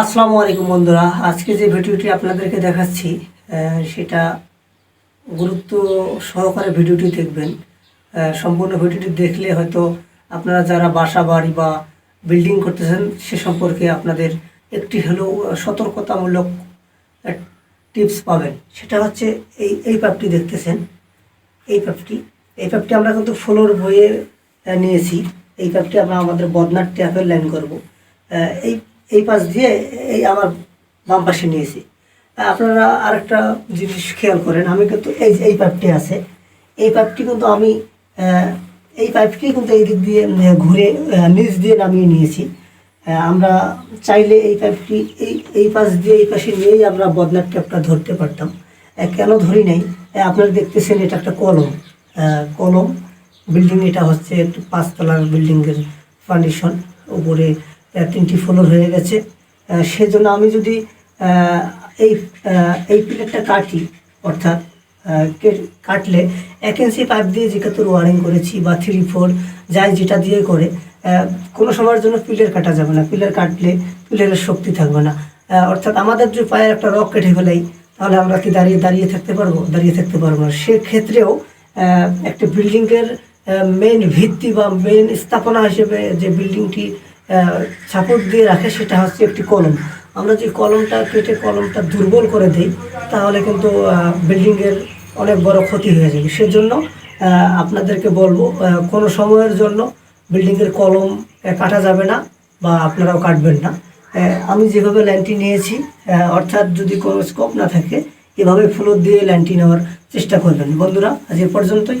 আসসালামু আলাইকুম বন্ধুরা। আজকে যে ভিডিওটি আপনাদেরকে দেখাচ্ছি সেটা গুরুত্ব সহকারে ভিডিওটি দেখবেন। সম্পূর্ণ ভিডিওটি দেখলে হয়তো আপনারা যারা বাসা বাড়ি বা বিল্ডিং করতেছেন, সে সম্পর্কে আপনাদের একটি হলেও সতর্কতামূলক টিপস পাবেন। সেটা হচ্ছে এই এই পাপটি দেখতেছেন। এই পাপটি এই পাপটি আমরা কিন্তু ফ্লোর বইয়ে নিয়েছি। এই পাপটি আমরা আমাদের বদনার ট্যাপের লাইন করব। এই এই পাশ দিয়ে এই আমার বাম পাশে নিয়েছি। আপনারা আরেকটা জিনিস খেয়াল করেন, আমি কিন্তু এই যে এই পাইপটি আছে, এই পাইপটি কিন্তু আমি এই পাইপটি কিন্তু এই দিক দিয়ে ঘুরে নিচ দিয়ে নামিয়ে নিয়েছি। আমরা চাইলে এই পাইপটি, এই এই পাশ দিয়ে এই পাশে নিয়েই আমরা বদনার ট্যাপটা ধরতে পারতাম। কেন ধরি নাই? আপনারা দেখতেছেন এটা একটা কলম। কলম, বিল্ডিং এটা হচ্ছে একটু পাঁচতলার বিল্ডিংয়ের ফাউন্ডেশন উপরে তিনটি ফ্লোর হয়ে গেছে। সেজন্য আমি যদি এই এই প্লেটটা কাটি, অর্থাৎ কাটলে এক ইঞ্চি পাইপ দিয়ে যেহেতু ওয়ারিং করেছি বা থ্রি ফোর যাই যেটা দিয়ে করে কোনো সময়ের জন্য পিলার কাটা যাবে না। পিলার কাটলে পিলারের শক্তি থাকবে না। অর্থাৎ আমাদের যে পায়ের একটা রক কেটে ফেলাই তাহলে আমরা কি দাঁড়িয়ে দাঁড়িয়ে থাকতে পারব? দাঁড়িয়ে থাকতে পারব না। সেক্ষেত্রেও একটা বিল্ডিংয়ের মেইন ভিত্তি বা মেইন স্থাপনা হিসেবে যে বিল্ডিংটি সাপোর্ট দিয়ে রাখে সেটা হচ্ছে একটি কলম। আমরা যে কলমটা কেটে কলমটা দুর্বল করে দিই, তাহলে কিন্তু বিল্ডিংয়ের অনেক বড় ক্ষতি হয়ে যাবে। সেজন্য আপনাদেরকে বলব কোনো সময়ের জন্য বিল্ডিংয়ের কলম কাটা যাবে না বা আপনারাও কাটবেন না। আমি যেভাবে লাইনটি নিয়েছি অর্থাৎ যদি কোনো স্কোপ না থাকে, এভাবে ফ্লোর দিয়ে লাইনটি নেওয়ার চেষ্টা করবেন। বন্ধুরা, আজ এ পর্যন্তই।